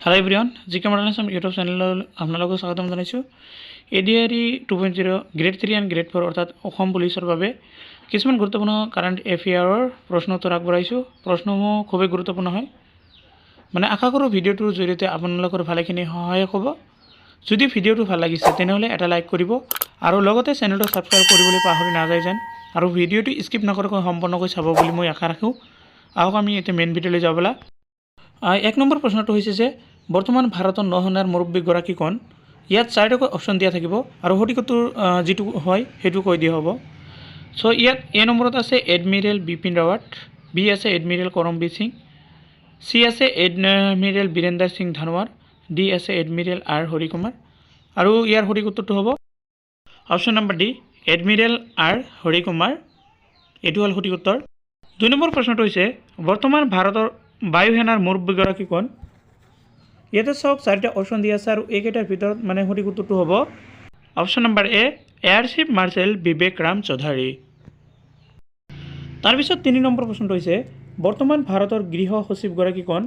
Hello' everyone G K modern YouTube চেনেললৈ আপোনালোকক স্বাগতম জনাইছোঁ। A D R E two point zero' grade three and grade four অৰ্থাৎ অসম পুলিচৰ বাবে কিছুমান গুৰুত্বপূৰ্ণ কাৰেণ্ট এফেয়াৰৰ প্ৰশ্ন উত্তৰ আগবঢ়াইছোঁ। প্ৰশ্নসমূহ খুবেই গুৰুত্বপূৰ্ণ হয়। মানে আশা কৰোঁ ভিডিঅ'টোৰ জৰিয়তে আপোনালোকৰ ভালেখিনি সহায়ক হ'ব। যদি ভিডিঅ'টো ভালো লাগিছে তেনেহ'লে এটা লাইক কৰিব আৰু লগতে চেনেলটো ছাবস্ক্ৰাইব কৰিবলৈ পাহৰি নাযায় যেন আৰু ভিডিঅ'টো স্কিপ নকৰাকৈ সম্পূৰ্ণকৈ চাব বুলি মই আশা ৰাখোঁ। আহক আমি এতিয়া মেইন ভিডিঅ'লৈ যাব ব'লা। আহ, এক নম্বৰ প্ৰশ্নটো হৈছে যে বৰ্তমান ভাৰতৰ নৌসেনাৰ মুৰব্বীগৰাকী কোন? ইয়াত চাৰিটাকৈ অপশ্যন দিয়া থাকিব আৰু সঠিকটোৰ আহ, যিটো হয় সেইটো কৈ দিয়া হ'ব। চ' ইয়াত এ নম্বৰত আছে এডমিৰেল বিপিন ৰাৱাট বি আছে এডমিৰেল কৰমবীৰ সিং চি আছে এডমিৰেল বীৰেন্দ্ৰ সিং ধানোৱাৰ ডি আছে এডমিৰেল আৰ হৰিকুমাৰ। আৰু ইয়াৰ সঠিক উত্তৰটো হ'ব option number D admiral R Harikumar. এইটো হ'ল সঠিক উত্তৰ। দুই নম্বৰ প্ৰশ্নটো হৈছে বৰ্তমান ভাৰতৰ বায়ু সেনাৰ মুৰব্বীগৰাকী কোন? ইয়াতে চাওক চাৰিটা অপশ্যন দিয়া আছে আৰু এইকেইটাৰ ভিতৰত মানে সঠিক উত্তৰটো হ'ব। Option number A air chief marshal Vivek Ram Chaudhari তাৰপিছত তিনি নম্বৰ প্ৰশ্নটো হৈছে, বৰ্তমান ভাৰতৰ গৃহ সচিবগৰাকী কোন?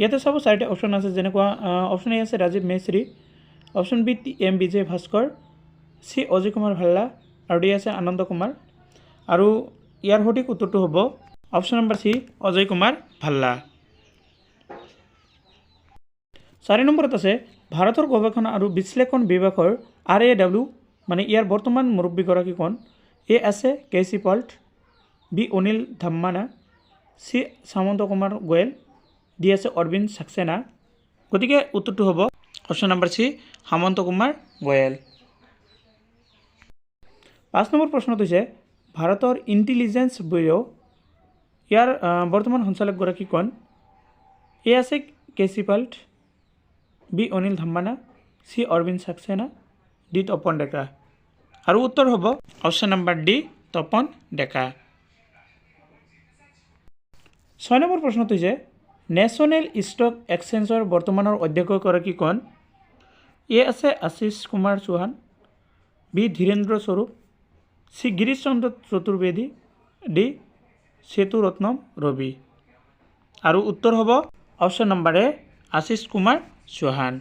ইয়াতে চাব চাৰিটা অপশ্যন আছে, যেনেকুৱা অপশ্যন এ আছে Rajiv মেহশ্ৰী option B T M Vijay Bhaskar C Ajay Kumar Bhalla, আৰু ডি আছে আনন্দ কুমাৰ। আৰু ইয়াৰ সঠিক উত্তৰটো হ'ব option number C Ajay Kumar Bhalla. চাৰি নম্বৰত আছে ভাৰতৰ গৱেষণা আৰু বিশ্লেষণ বিভাগৰ আৰ এ ডাব্লিউ মানে ইয়াৰ বৰ্তমান মুৰব্বীগৰাকী কোন এ আছে K C Pant B Anil Dhammana C Samant Kumar Goel D আছে অৰবিন্দ সাক্সেনা গতিকে উত্তৰটো হ'ব option number C Samant Kumar Goel. পাঁচ নম্বৰ প্ৰশ্নটো হৈছে ভাৰতৰ ইণ্টেলিজেঞ্চ ব্যুৰ' ইয়াৰ বৰ্তমান সঞ্চালকগৰাকী কোন এ আছে K C Pant B Anil Dhammana C Arvind Saxena D Tapan Deka. আৰু উত্তৰ হ'ব option number D Tapan Deka. ছয় নম্বৰ প্ৰশ্নটো হৈছে নেশ্যনেল ষ্টক এক্সচেঞ্জৰ বৰ্তমানৰ অধ্যক্ষগৰাকী কোন? এ আছে Ashish Kumar Chauhan B Dhirendra Swarup C Girish Chandra Chaturvedi D Setu Ratnam Ravi. আৰু উত্তৰ হ'ব option number A Ashish Kumar Chauhan.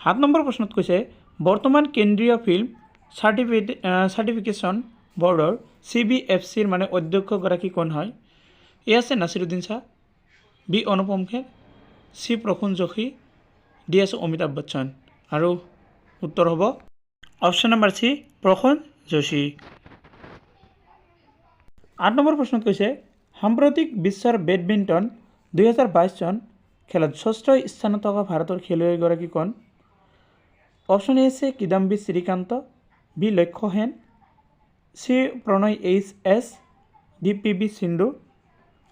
সাত নম্বৰ প্ৰশ্নত কৈছে, বৰ্তমান কেন্দ্ৰীয় film certificate certification board C B F চিৰ মানে অধ্যক্ষগৰাকী কোন হয়? এ আছে নাছিৰুদ্দিন শ্বাহ, বি অনুপম খেৰ, চি প্ৰসূন যোশী, ডি আছে অমিতাভ বচ্চন। আৰু উত্তৰ হ'ব option number C, Prasoon Joshi. আঠ নম্বৰ প্ৰশ্নত কৈছে, সাম্প্ৰতিক বিশ্বৰ বেডমিণ্টন দুহেজাৰ বাইছ চন খেলত ষষ্ঠ স্থানত থকা ভাৰতৰ খেলুৱৈগৰাকী কোন? অপশ্যন এ আছে Kidambi Srikanth B Lakshya Sen C Prannoy H S D P V Sindhu.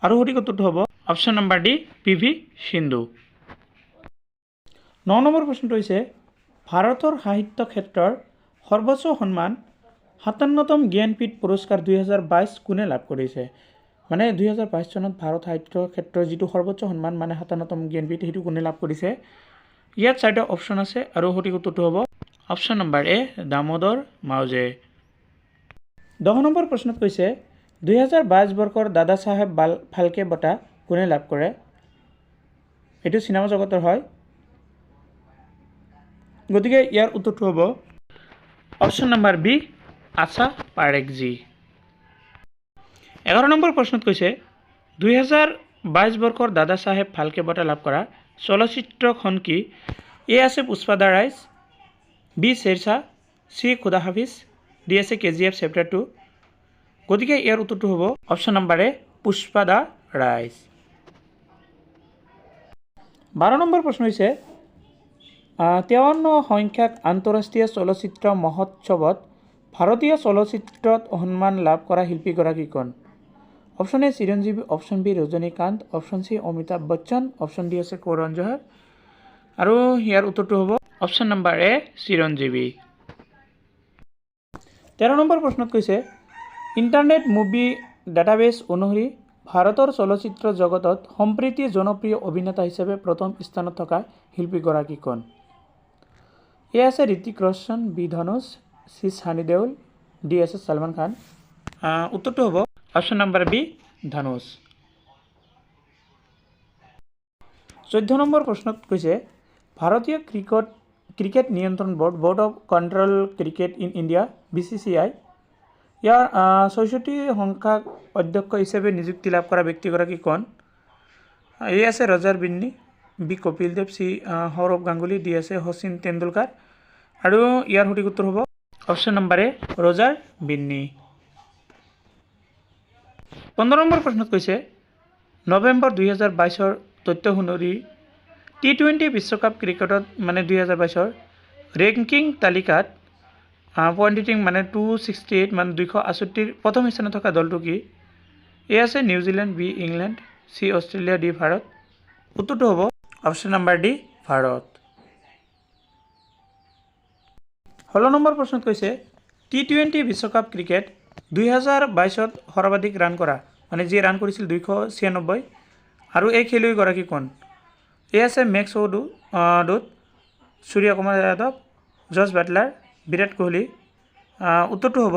আৰু সঠিক উত্তৰটো হ'ব। Option number D, P V Sindhu. ন নম্বৰ প্ৰশ্নটো হৈছে ভাৰতৰ সাহিত্য ক্ষেত্ৰৰ সৰ্বোচ্চ সন্মান সাতান্নতম জ্ঞানপীঠ পুৰস্কাৰ দুহেজাৰ বাইছ কোনে লাভ কৰিছে? মানে দুহেজাৰ বাইছ চনত ভাৰত সাহিত্য ক্ষেত্ৰৰ যিটো সৰ্বোচ্চ সন্মান মানে সাতান্নতম জ্ঞানপীঠ, সেইটো কোনে লাভ কৰিছে? ইয়াত চাৰিটা অপশ্যন আছে আৰু সঠিক উত্তৰটো হ'ব। Option number A Damodar Mauzo. দহ নম্বৰ প্ৰশ্নত কৈছে দুহেজাৰ বাইছ বৰ্ষৰ দাদা চাহেব বাল ফাল্কে বঁটা কোনে লাভ কৰে? এইটো চিনেমা জগতৰ হয়। গতিকে ইয়াৰ উত্তৰটো হ'ব। Option number B Asha Parekhji. এঘাৰ নম্বৰ প্ৰশ্নত কৈছে দুহেজাৰ বাইছ বৰ্ষৰ দাদা চাহেব ফাল্কে বঁটা লাভ কৰা চলচ্চিত্ৰখন কি? এ আছে পুষ্পাদা ৰাইজ বি শ্বেৰশ্বাহ চি খুদা হাফিজ ডি আছে K G F chapter two. গতিকে ইয়াৰ উত্তৰটো হ'ব অপশ্যন নম্বৰ এ পুষ্পাদা ৰাইজ। বাৰ নম্বৰ প্ৰশ্ন হৈছে তেৱন্ন সংখ্যক আন্তঃৰাষ্ট্ৰীয় চলচ্চিত্ৰ মহোৎসৱত ভাৰতীয় চলচ্চিত্ৰত সন্মান লাভ কৰা শিল্পীগৰাকী কোন? Option A Chiranjeevi option B Rajinikanth option C Amitabh Bachchan option D আছে কৰণ জোহাৰ আৰু ইয়াৰ উত্তৰটো হ'ব অপশ্যন নম্বৰ এ চিৰঞ্জীৱী তেৰ নম্বৰ প্ৰশ্নত কৈছে ইণ্টাৰনেট মুভি ডাটাবেছ অনুসৰি ভাৰতৰ চলচ্চিত্ৰ জগতত সম্প্ৰীতি জনপ্ৰিয় অভিনেতা হিচাপে প্ৰথম স্থানত থকা শিল্পীগৰাকী কোন? এ আছে Hrithik Roshan B Dhanush, C Sunny Deol D আছে ছলমান খান। উত্তৰটো হ'ব অপশ্যন নম্বৰ বি ধনুষ চৈধ্য নম্বৰ প্ৰশ্নত কৈছে ভাৰতীয় ক্ৰিকেট ক্ৰিকেট নিয়ন্ত্ৰণ board board of control cricket in India B C C I ইয়াৰ ছয়ষষ্ঠি সংখ্যাক অধ্যক্ষ হিচাপে নিযুক্তি লাভ কৰা ব্যক্তিগৰাকী কোন? এই আছে Roger Binny B Kapil Dev C Sourav Ganguly D আছে শচীন তেণ্ডুলকাৰ আৰু ইয়াৰ সঠিক উত্তৰ হ'ব অপশ্যন নম্বৰ এ ৰজাৰ বিন্নী। পোন্ধৰ নম্বৰ প্ৰশ্নত কৈছে নৱেম্বৰ দুহেজাৰ বাইছৰ তথ্য অনুসৰি টি টুৱেণ্টি বিশ্বকাপ ক্ৰিকেটত মানে দুহেজাৰ বাইছৰ ৰেংকিং তালিকাত পইণ্ট ৰেটিং মানে টু ছিক্সটি এইট মানে দুইশ আঠষষ্ঠিৰ প্ৰথম স্থানত থকা দলটো কি? এ আছে New Zealand B England C Australia D Bharat. উত্তৰটো হ'ব অপশ্যন নম্বৰ ডি ভাৰত। ষোল্ল নম্বৰ প্ৰশ্নত কৈছে টি টুৱেণ্টি বিশ্বকাপ ক্ৰিকেট দুহেজাৰ বাইছত সৰ্বাধিক ৰান কৰা মানে যিয়ে ৰান কৰিছিল দুইশ ছিয়ানব্বৈ। আৰু এই খেলুৱৈগৰাকী কোন? এ আছে Max O'Dowd Surya Kumar Yadav George Buttler Virat Kohli. উত্তৰটো হ'ব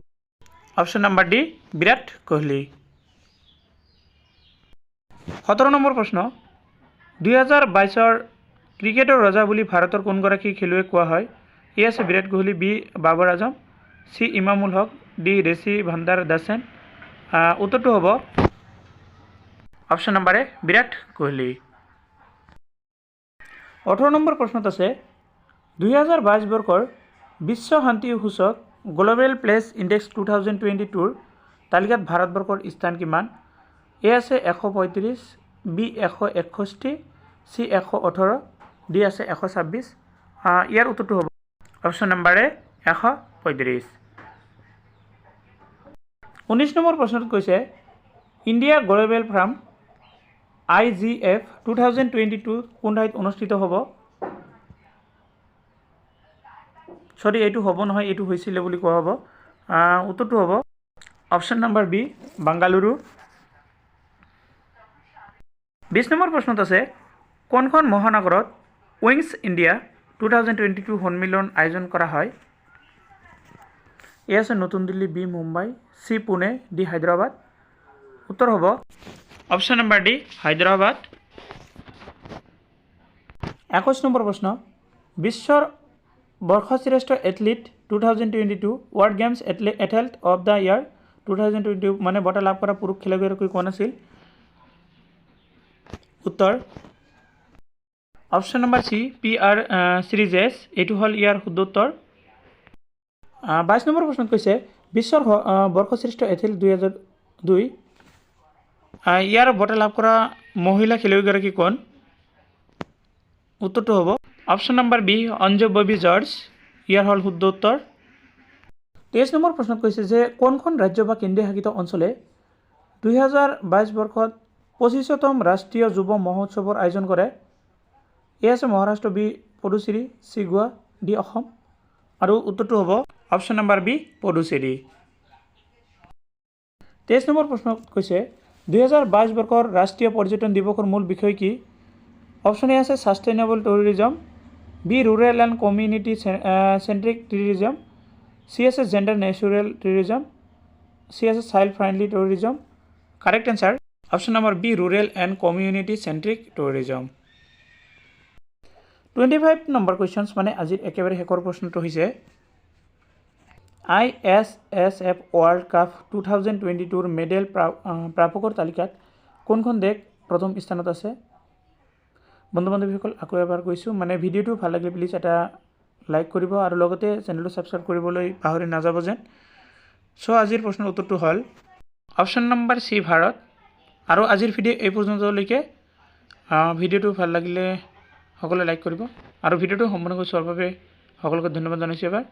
option number D Virat Kohli. সোতৰ নম্বৰ প্ৰশ্ন। দুহেজাৰ বাইছৰ ক্ৰিকেটৰ ৰজা বুলি ভাৰতৰ কোনগৰাকী খেলুৱৈক কোৱা হয়? এ আছে বিৰাট কোহলি বি বাবৰ আজম চি ইমামুল হক ডি ৰেচি ভাণ্ডাৰ দাসেন। আহ, উত্তৰটো হ'ব option number A Virat Kohli. ওঠৰ নম্বৰ প্ৰশ্নত আছে দুহেজাৰ বাইছ বৰ্ষৰ বিশ্ব শান্তি সূচক global peace index two thousand twenty tour তালিকাত ভাৰতবৰ্ষৰ স্থান কিমান? এ আছে এশ পঁয়ত্ৰিছ বি এশ একষষ্ঠি চি এশ ওঠৰ ডি আছে এশ ছাব্বিছ। ইয়াৰ উত্তৰটো হ'ব অপশ্যন নম্বৰ এশ পঁয়ত্ৰিছ। ঊনৈছ নম্বৰ প্ৰশ্নত কৈছে India global forum I G F two thousand twenty two কোন ঠাইত অনুষ্ঠিত হ'ব? চৰি এইটো হ'ব নহয় এইটো হৈছিলে বুলি কোৱা হ'ব। উত্তৰটো হ'ব। Option number B Bengaluru. বিছ নম্বৰ প্ৰশ্নত আছে কোনখন মহানগৰত wings India two thousand twenty two সন্মিলন আয়োজন কৰা হয়? এ আছে নতুন Delhi B, Mumbai, C, Pune, D, Hyderabad. উত্তৰ হ'ব। Option number D, Hyderabad. একৈছ নম্বৰ প্ৰশ্ন। বিশ্বৰ বৰ্ষশ্ৰেষ্ঠ athlete two thousand twenty two world games athlete athlete of the year two thousand twenty মানে বঁটা লাভ কৰা পুৰুষ খেলুৱৈগৰাকী কোন আছিল? উত্তৰ। Option number C, P R Sreejesh এইটো হ'ল ইয়াৰ শুদ্ধ উত্তৰ বাইছ নম্বৰ প্ৰশ্নত কৈছে বিশ্বৰ বৰ্ষশ্ৰেষ্ঠ দুহেজাৰ দুই। আহ, ইয়াৰ বঁটা লাভ কৰা মহিলা খেলুৱৈগৰাকী কোন? উত্তৰটো হ'ব। Option number B Anju Bobby George. ইয়াৰ হ'ল শুদ্ধ উত্তৰ। তেইছ নম্বৰ প্ৰশ্নত কৈছে যে কোনখন ৰাজ্য বা কেন্দ্ৰীয় শাসিত অঞ্চলে দুহেজাৰ বাইছ বৰ্ষত পঁচিছতম ৰাষ্ট্ৰীয় যুৱ মহোৎসৱৰ আয়োজন কৰে? এ আছে Maharashtra B Puducherry C Goa D Assam. আৰু উত্তৰটো হ'ব। অপশ্যন নম্বৰ বি পুডুচেৰী তেইছ নম্বৰ প্ৰশ্নত কৈছে দুহেজাৰ বাইছ বৰ্ষৰ ৰাষ্ট্ৰীয় পৰ্যটন দিৱসৰ মূল বিষয় কি? অপশ্যন এ আছে sustainable tourism B rural and community centric tourism C আছে জেণ্ডাৰ নেচুৰেল টুৰিজম চি আছে child friendly tourism correct answer option number B rural and community centric tourism twenty five number questions মানে আজিৰ একেবাৰে শেষৰ প্ৰশ্নটো হৈছে I S S F world cup two thousand twenty tour medal প্ৰাপকৰ তালিকাত কোনখন দেশ প্ৰথম স্থানত আছে? বন্ধু বান্ধৱীসকল আকৌ এবাৰ কৈছোঁ মানে ভিডিঅ'টো ভাল লাগিলে প্লিজ এটা লাইক কৰিব আৰু লগতে চেনেলটো ছাবস্ক্ৰাইব কৰিবলৈ পাহৰি নাযাব যেন। চ' আজিৰ প্ৰশ্নৰ উত্তৰটো হ'ল অপশ্যন নম্বৰ চি ভাৰত। আৰু আজিৰ ভিডিঅ' এই পৰ্যন্তলৈকে ভিডিঅ'টো ভাল লাগিলে সকলোৱে লাইক কৰিব। আৰু ভিডিঅ'টো সম্পূৰ্ণকৈ চোৱাৰ বাবে সকলোকে ধন্যবাদ জনাইছোঁ এবাৰ।